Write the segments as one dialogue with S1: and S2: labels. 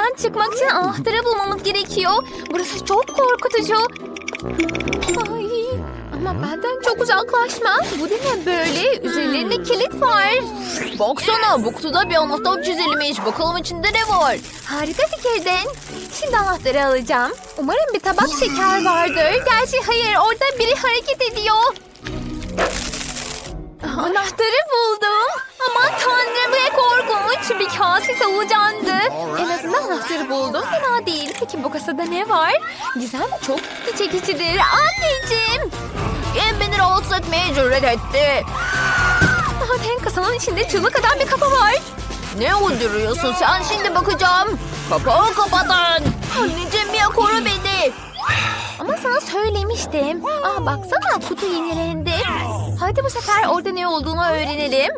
S1: Buradan çıkmak için anahtarı bulmamız gerekiyor. Burası çok korkutucu. Ay, ama benden çok uzaklaşma. Bu ne böyle? Üzerlerinde kilit var.
S2: Baksana bu kutuda bir anahtar çizilmiş. Bakalım içinde ne var?
S1: Harika fikirdin. Şimdi anahtarı alacağım. Umarım bir tabak şeker vardır. Gerçi hayır orada biri hareket ediyor. Anahtarı buldum. Aman tanrım ne korkunç. Bir kase solucandı. En azından anahtarı buldum. Fena değil. Peki bu kasada ne var? Gizem çok ilgi çekicidir. Anneciğim.
S2: Kim beni rahatsız etmeye cüret etti?
S1: Aman kasanın içinde çığlık atan bir kafa var.
S2: Ne uyduruyorsun sen şimdi bakacağım. Kapağı kapatın. Anneciğim ya koru beni.
S1: Ama sana söylemiştim. Aa baksana kutu yenilendi. Hadi bu sefer orada ne olduğunu öğrenelim.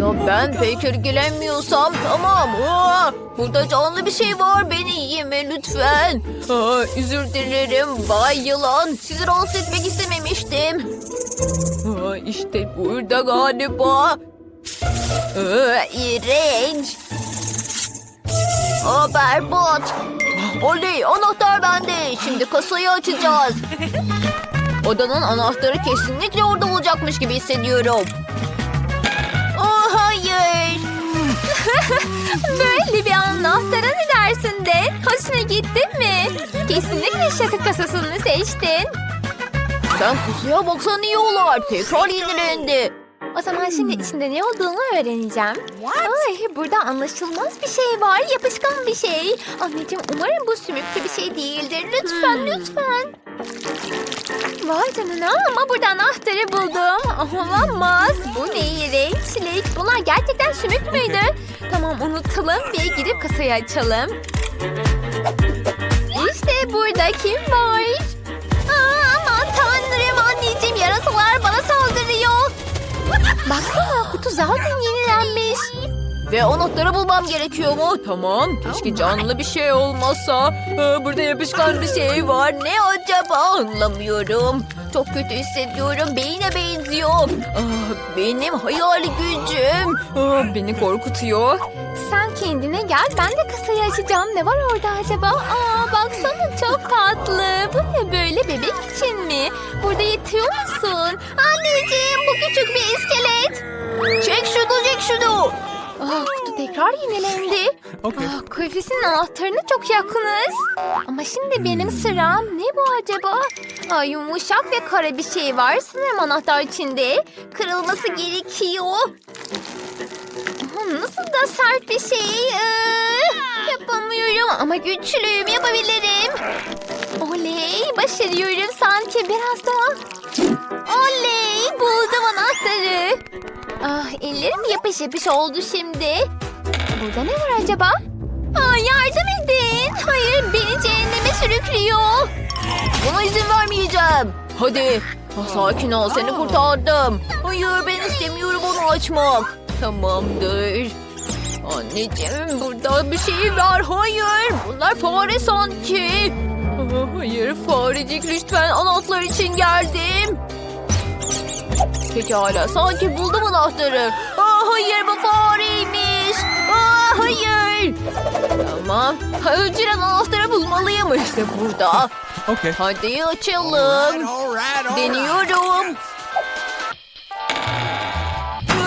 S2: Ya ben pek ilgilenmiyorsam tamam. Aa, burada canlı bir şey var beni yeme lütfen. Aa, özür dilerim Bay Yılan. Sizi rahatsız etmek istememiştim. Aa, işte burada galiba. Aa, iğrenç. Aa, berbat. Oley anahtar bende. Şimdi kasayı açacağız. Odanın anahtarı kesinlikle orada olacakmış gibi hissediyorum.
S1: Böyle bir anahtara ne dersin de? Hoşuna gitti mi? Kesinlikle şaka kasasını seçtin.
S2: Sen kutuya baksan iyi olur. Tekrar yenilendi.
S1: O zaman şimdi içinde ne olduğunu öğreneceğim. Ay, burada anlaşılmaz bir şey var. Yapışkan bir şey. Anneciğim umarım bu sümüklü bir şey değildir. Lütfen lütfen. Vay canına ama burada anahtarı buldum. Olamaz. Bu ne iğrençlik. Bunlar gerçekten sümük müydü? Tamam unutalım ve gidip kasayı açalım. İşte burada kim var? Aa, aman tanrım anneciğim yarasalar bana saldırıyor. Baksana kutu zaten yenilenmiş.
S2: Ve anahtarı bulmam gerekiyor mu? Tamam. Keşke canlı bir şey olmasa. Aa, burada yapışkan bir şey var. Ne acaba anlamıyorum. Çok kötü hissediyorum. Beyine benziyor. Aa, benim hayal gücüm. Aa, beni korkutuyor.
S1: Sen kendine gel ben de kasayı açacağım. Ne var orada acaba? Aa baksana çok tatlı. Bu ne böyle bebek için mi? Burada yatıyor musun? Anneciğim bu küçük bir iskelet.
S2: Çek şunu çek şunu.
S1: Aa, kutu tekrar yenilendi.
S3: Okay.
S1: Aa, kafesin anahtarına çok yakınız. Ama şimdi benim sıram. Ne bu acaba? Aa, yumuşak ve kara bir şey var. Sanırım anahtar içinde. Kırılması gerekiyor. Aa, Nasıl da sert bir şey. Ee, yapamıyorum ama güçlüyüm yapabilirim. Oley başarıyorum sanki biraz daha. Oley buldum anahtarı. Ah ellerim yapış yapış oldu şimdi. Burada ne var acaba? Aa, yardım edin. Hayır beni cehenneme sürüklüyor.
S2: Buna izin vermeyeceğim. Hadi. Ah, sakin ol seni kurtardım. Hayır ben istemiyorum onu açmak. Tamamdır. Anneciğim burada bir şey var. Hayır bunlar fare sanki. Ah, Hayır farecik lütfen anahtar için geldim. Pekala sanki buldum anahtarı. Aa, hayır bu fareymiş. Aa, hayır. Tamam. Önceden anahtarı bulmalıyım işte burada.
S3: Okay.
S2: Hadi açalım.
S3: All right, all
S2: Deniyorum.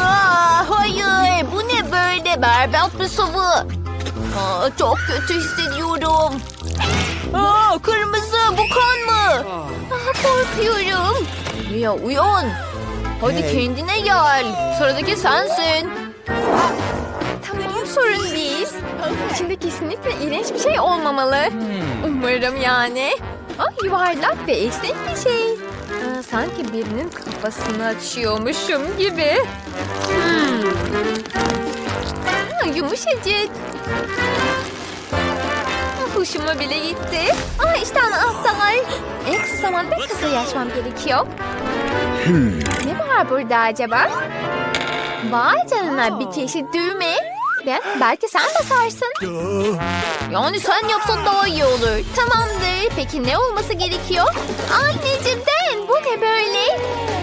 S2: Aa, hayır bu ne böyle berbat bir sıvı. Aa, çok kötü hissediyorum. Aa, kırmızı bu kan mı?
S1: Ah, korkuyorum.
S2: Ya uyan. Hadi kendine gel. Sıradaki sensin.
S1: Tamam sorun değil. İçinde kesinlikle iğrenç bir şey olmamalı. Umarım yani. Ah yuvarlak ve esnek bir şey. Aa, sanki birinin kafasını açıyormuşum gibi. Hmm. Aa, yumuşacık. Ah, Hoşuma bile gitti. Aa işte anahtar. En kısa zamanda kasayı açmam gerekiyor. Ne var burada acaba? Vay canına bir çeşit düğme. Ben, belki sen basarsın.
S2: Yani sen yapsan daha iyi olur.
S1: Tamamdır. Peki ne olması gerekiyor? Anneciğim Den bu ne böyle?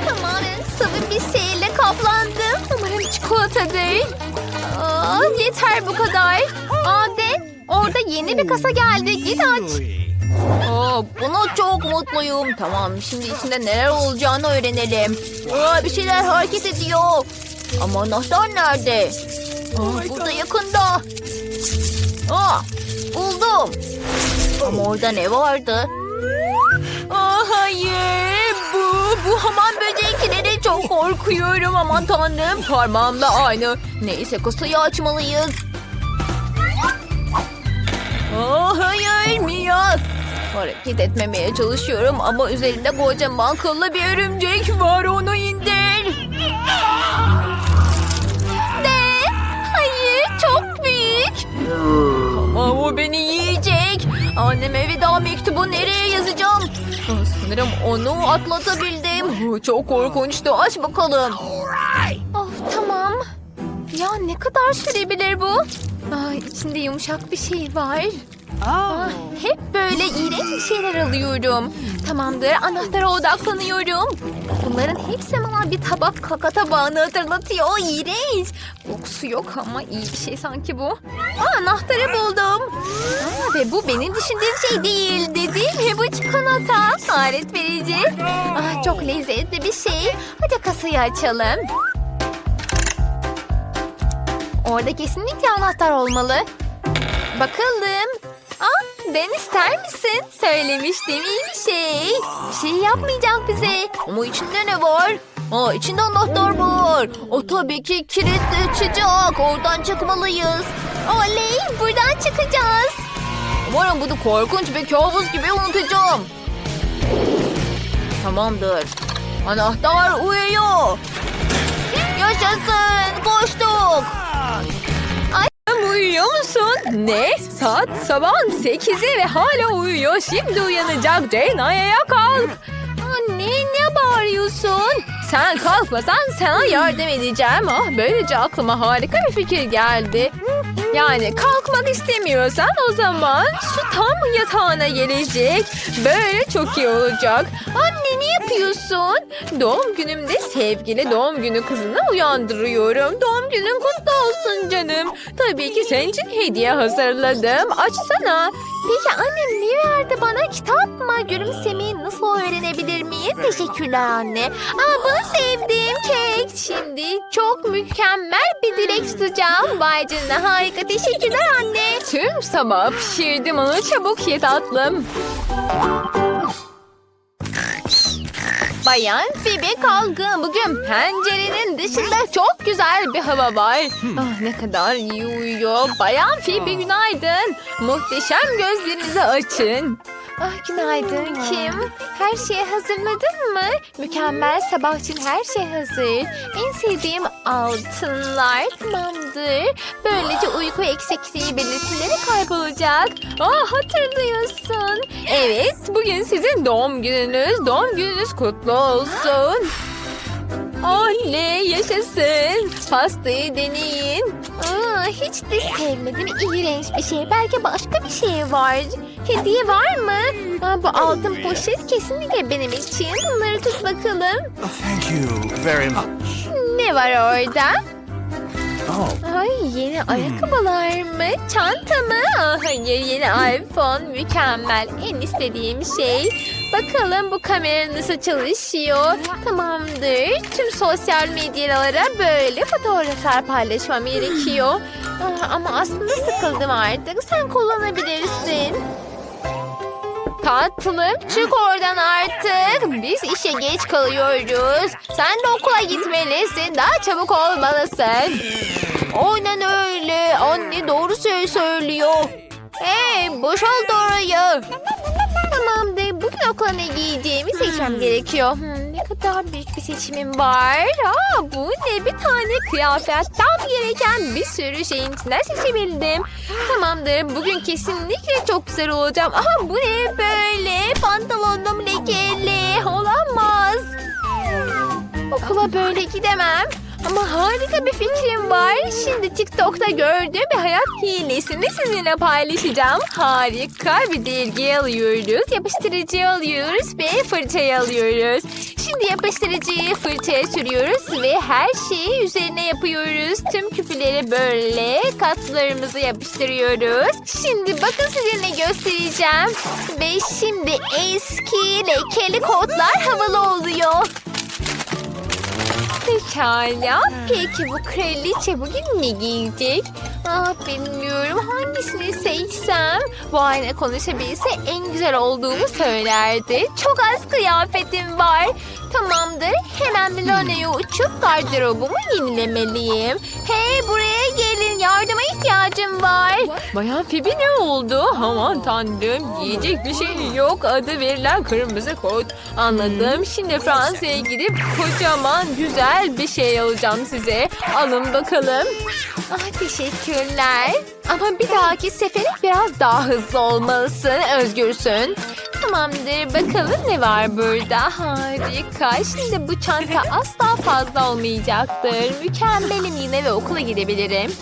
S1: Tamamen sıvı bir şeyle kaplandım. Umarım çikolatadır. Aa, yeter bu kadar. Aa Den yeni bir kasa geldi. Git aç.
S2: Aa, buna çok mutluyum. Tamam şimdi içinde neler olacağını öğrenelim. Aa, bir şeyler hareket ediyor. Ama anahtar nerede? Aa, burada yakında. Aa, buldum. Ama orada ne vardı? Aa, hayır bu bu hamam böcekleri çok korkuyorum aman tanrım parmağımla aynı. Neyse kasayı açmalıyız. Aa, hayır Mia. Hareket etmemeye çalışıyorum ama üzerimde kocaman kıllı bir örümcek var onu indir.
S1: Ne? Hayır çok büyük.
S2: Ama o beni yiyecek. Anneme veda mektubu nereye yazacağım? Sanırım onu atlatabildim. Çok korkunçtu. Aç bakalım.
S1: Of tamam. Ya ne kadar sürebilir bu? Ay, içinde yumuşak bir şey var. Ah, hep böyle iğrenç bir şeyler alıyorum. Tamamdır anahtara odaklanıyorum. Bunların hepsi bana bir tabak kaka tabağını hatırlatıyor. İğrenç. Kokusu yok ama iyi bir şey sanki bu. Aa, anahtarı buldum. Aa, ve bu benim düşündüğüm şey değil. Dediğim bu çikolata. Alet verici. Ah, çok lezzetli bir şey. Hadi kasayı açalım. Orada kesinlikle anahtar olmalı. Bakalım. Ben ister misin? Söylemiştim iyi bir şey. Bir şey yapmayacak bize.
S2: Ama içinde ne var? Aa, içinde anahtar var. O tabii ki kilitli çıkacak. Oradan çıkmalıyız.
S1: Oley buradan çıkacağız.
S2: Umarım bunu korkunç bir kabus gibi unutacağım. Tamamdır. Anahtar uyuyor. Yaşasın. Koştuk. Uyuyor musun? Ne? Saat sabahın sekizi ve hala uyuyor. Şimdi uyanacak. Jane ayağa kalk.
S1: Anne ne bağırıyorsun?
S2: Sen kalkmasan sana yardım edeceğim. Ah, böylece aklıma harika bir fikir geldi. Yani kalkmak istemiyorsan o zaman su tam yatağına gelecek. Böyle çok iyi olacak.
S1: Anne ne yapıyorsun?
S2: Doğum günümde sevgili doğum günü kızını uyandırıyorum. Doğum günün kutlu olsun canım. Tabii ki senin için hediye hazırladım. Açsana.
S1: Peki annem ne verdi bana? Kitap mı? Gülümsemeyi nasıl öğrenebilir miyim? Teşekkürler anne. Aa, bunu sevdim kek. Şimdi çok mükemmel bir dilek tutacağım. Vay canına harika. Teşekkürler anne.
S2: Tüm sabah pişirdim onu çabuk ye tatlım. Bayan Phoebe kalkın. Bugün pencerenin dışında çok güzel bir hava var. Ah, ne kadar iyi uyuyor. Bayan Phoebe günaydın. Muhteşem gözlerinizi açın.
S1: Ah günaydın Kim. Her şeyi hazırladın mı? Mükemmel sabah için her şey hazır. En sevdiğim altınlar tamamdır. Böylece uyku eksikliği belirtileri kaybolacak.
S2: Ah hatırlıyorsun. Evet bugün sizin doğum gününüz. Doğum gününüz kutlu olsun. Oley yaşasın. Pastayı deneyin.
S1: Aa, hiç de sevmedim. İğrenç bir şey. Belki başka bir şey var. Hediye var mı? Aa, bu altın poşet kesinlikle benim için. Bunları tut bakalım.
S3: Thank you very much.
S1: Ne var orada? Ay yeni ayakkabılar mı? Çanta mı? Aa, hayır yeni iPhone. Mükemmel. En istediğim şey. Bakalım bu kamera nasıl çalışıyor. Tamamdır. Tüm sosyal medyalara böyle fotoğraflar paylaşmam gerekiyor. Ama aslında sıkıldım artık. Sen kullanabilirsin. Tatlım çık oradan artık. Biz işe geç kalıyoruz. Sen de okula gitmelisin. Daha çabuk olmalısın. Aynen öyle. Anne doğru söylüyor. Hey boşalt orayı. Tamamdır. Bugün okula ne giyeceğimi seçmem gerekiyor. Hmm, ne kadar büyük bir seçimim var. Aa, bu ne bir tane kıyafet. Tam gereken bir sürü şeyin içinden seçebildim. Tamamdır. Bugün kesinlikle çok güzel olacağım. Aha bu ne böyle? Pantolonum lekeli. Olamaz. Okula böyle gidemem. Ama harika bir fikrim var. Şimdi TikTok'ta gördüğüm bir hayat hilesini sizinle paylaşacağım. Harika bir dergi alıyoruz, yapıştırıcı alıyoruz ve fırçayı alıyoruz. Şimdi yapıştırıcıyı fırçaya sürüyoruz ve her şeyi üzerine yapıyoruz. Tüm küpüleri böyle katlarımızı yapıştırıyoruz. Şimdi bakın sizinle göstereceğim. Ve şimdi eski lekeli kotlar havalı oluyor. Pekala. Peki bu kraliçe bugün ne giyecek? Ah bilmiyorum hangisini seçsem. Bu ayna konuşabilse en güzel olduğumu söylerdi. Çok az kıyafetim var. Tamamdır. Hemen Milano'ya uçup gardırobumu yenilemeliyim. Hey buraya gelin. Yardıma ihtiyacım var.
S2: Bayan Phoebe ne oldu? Aman tanrım giyecek bir şey yok. Adı verilen kırmızı kot. Anladım. Şimdi Fransa'ya gidip kocaman güzel bir şey alacağım size. Alın bakalım.
S1: Ah teşekkürler. Ama bir dahaki sefere biraz daha hızlı olmalısın. Özgürsün. Tamamdır. Bakalım ne var burada. Harika. Şimdi bu çanta asla fazla olmayacaktır. Mükemmelim yine ve okula gidebilirim.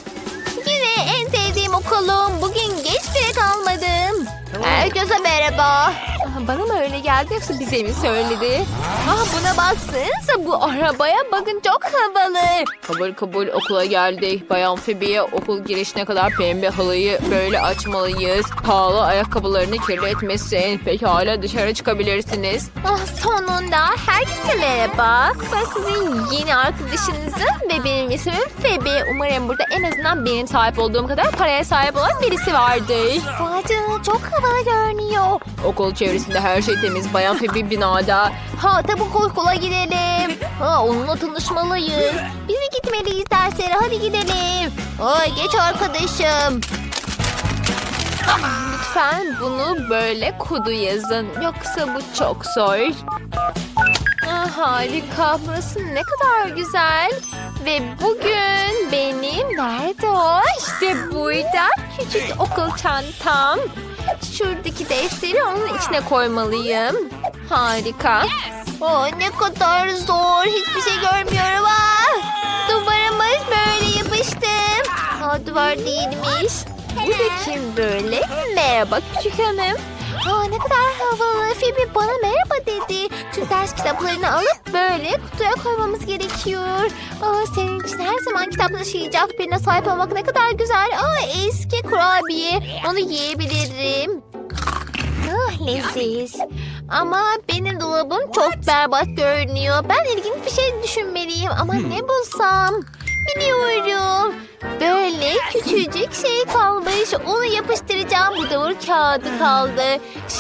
S1: Yine en sevdiğim okulum. Bugün geç bile kalmadım. Herkese merhaba. Ah, Bana mı öyle geldi yoksa bize mi söyledi? Ah buna baksanıza bu arabaya bakın çok havalı.
S2: Kabul kabul okula geldik. Bayan Phoebe'ye okul girişine kadar pembe halıyı böyle açmalıyız. Pahalı ayakkabılarını kirletmesin. Pekala dışarı çıkabilirsiniz.
S1: Ah sonunda herkese merhaba. Ben sizin yeni arkadaşınızım ve benim ismim Phoebe. Umarım burada en azından benim sahip olduğum kadar paraya sahip olan birisi vardır. Vay canına çok havalı görünüyor.
S2: Okul çevresinde her şey temiz. Bayan Phoebe binada.
S1: Ha tabuk okula gidelim. Ha onunla tanışmalıyız. Biz de gitmeliyiz derslere hadi gidelim. Ay geç arkadaşım. Lütfen bunu böyle kodu yazın. Yoksa bu çok zor. Ah, harika. Burası ne kadar güzel. Ve bugün benim nerede o? İşte burada küçük okul çantam. Şuradaki defteri onun içine koymalıyım. Harika. Oh, ne kadar zor. Hiçbir şey görmüyorum. Ah, duvarımız böyle yapıştım. Ha, duvar değilmiş. Bu da kim böyle? Merhaba küçük hanım. Aa, ne kadar havalı. Phoebe bana merhaba dedi. Tüm ders kitaplarını alıp böyle kutuya koymamız gerekiyor. Aa, senin için her zaman kitap taşıyacak birine sahip olmak ne kadar güzel. Aa, eski kurabiye. Onu yiyebilirim. Ah leziz. Ama benim dolabım çok berbat görünüyor. Ben ilginç bir şey düşünmeliyim ama ne bulsam? Biliyorum. Böyle küçücük şey kalmış. Onu yapıştıracağım. Bu da vur kağıdı kaldı.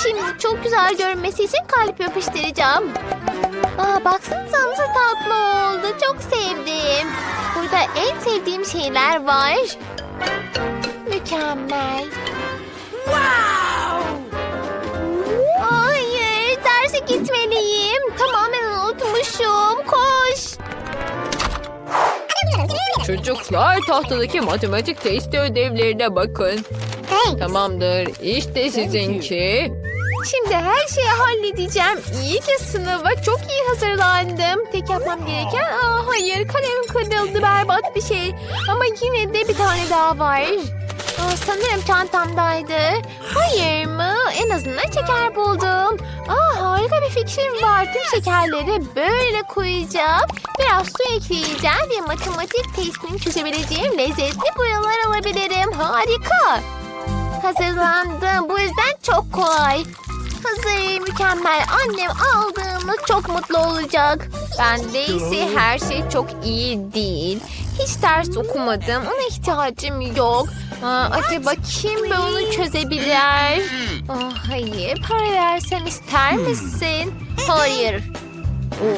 S1: Şimdi çok güzel görünmesi için kalp yapıştıracağım. Aa, baksanıza nasıl tatlı oldu. Çok sevdim. Burada en sevdiğim şeyler var. Mükemmel.
S2: Çocuklar tahtadaki matematik testi ödevlerine bakın. Tamamdır. İşte sizinki.
S1: Şimdi her şeyi halledeceğim. İyi ki sınava çok iyi hazırlandım. Tek yapmam gereken... Aa, hayır kalem kırıldı berbat bir şey. Ama yine de bir tane daha var. Sanırım çantamdaydı. Hayır mı? En azından şeker buldum. Aa, harika bir fikrim var. Tüm şekerleri böyle koyacağım. Biraz su ekleyeceğim ve matematik testini çözebileceğim lezzetli boyalar alabilirim. Harika. Hazırlandım. Bu yüzden çok kolay. Hazır, mükemmel. Annem aldığımda çok mutlu olacak. Bende ise her şey çok iyi değil. Hiç ders okumadım. Ona ihtiyacım yok. Aa, acaba kim be onu çözebilir? Aa, hayır, para versem ister misin? Hayır.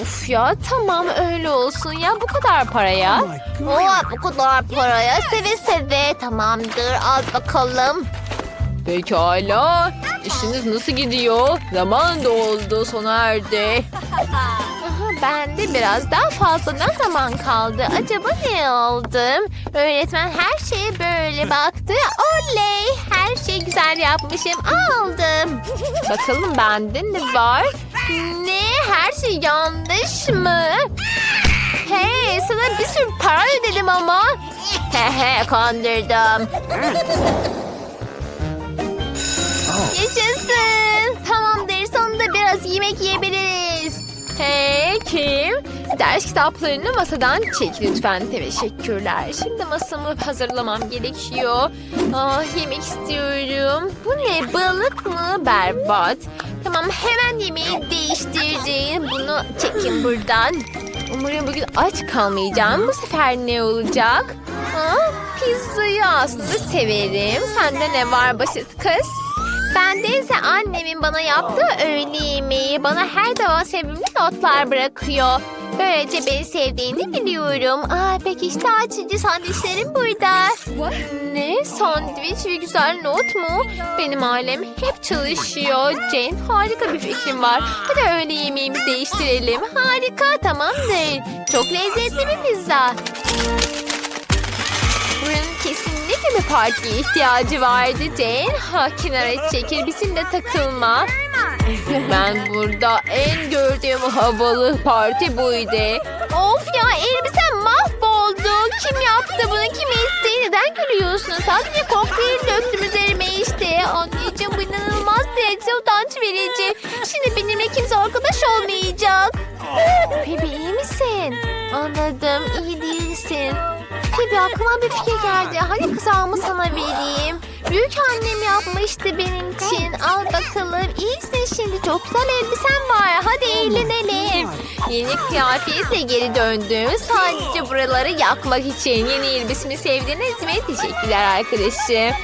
S1: Of ya tamam öyle olsun ya bu kadar paraya. Oh, bu kadar paraya seve seve tamamdır al bakalım.
S2: Pekala. İşiniz nasıl gidiyor? Zaman doldu sona erdi.
S1: Aha, bende biraz daha fazladan zaman kaldı. Acaba ne aldım? Öğretmen her şeye böyle baktı. Oley! Her şey güzel yapmışım. Aldım. Bakalım bende ne var? Ne? Her şey yanlış mı? Hey sana bir sürü para ödedim ama.
S2: Hehe kandırdım.
S1: Yaşasın. Tamamdır sonunda biraz yemek yiyebiliriz.
S2: Hey kim? Ders kitaplarını masadan çek lütfen. Teşekkürler. Şimdi masamı hazırlamam gerekiyor. Ah yemek istiyorum. Bu ne balık mı? Berbat. Tamam hemen yemeği değiştireceğim. Bunu çekin buradan. Umarım bugün aç kalmayacağım. Bu sefer ne olacak? Ha, pizzayı aslında severim. Sende ne var basit kız?
S1: Bende ise annemin bana yaptığı öğle yemeği bana her zaman sevimli notlar bırakıyor. Böylece beni sevdiğini biliyorum. Aa, peki işte açıcı sandviçlerim burada.
S2: Ne? Sandviç ve güzel not mu? Benim ailem hep çalışıyor. Jane harika bir fikrim var. Hadi öğle yemeğimizi değiştirelim.
S1: Harika tamamdır. Çok lezzetli bir pizza.
S2: Bir partiye ihtiyacı vardı Jane. Ha kenara çekil bizimle takılma. Ben burada en gördüğüm havalı parti buydu.
S1: Of ya elbisem mahvoldu. Kim yaptı bunu kim etti? Neden gülüyorsun? Sadece kokteyl döktüm üzerime işte. Anneciğim bu inanılmaz derecede utanç verici. Şimdi benimle kimse arkadaş olmayacak. Phoebe iyi misin? Anladım iyi değilsin. Phoebe aklıma bir fikir geldi. Hadi kızağımı sana vereyim. Büyük annem yapmıştı benim için. Al bakalım. İyisin şimdi. Çok güzel elbisen var. Hadi eğlenelim.
S2: Yeni kıyafetle geri döndüm. Sadece buraları yakmak için. Yeni elbisemi sevdiğiniz mi? Teşekkürler arkadaşım.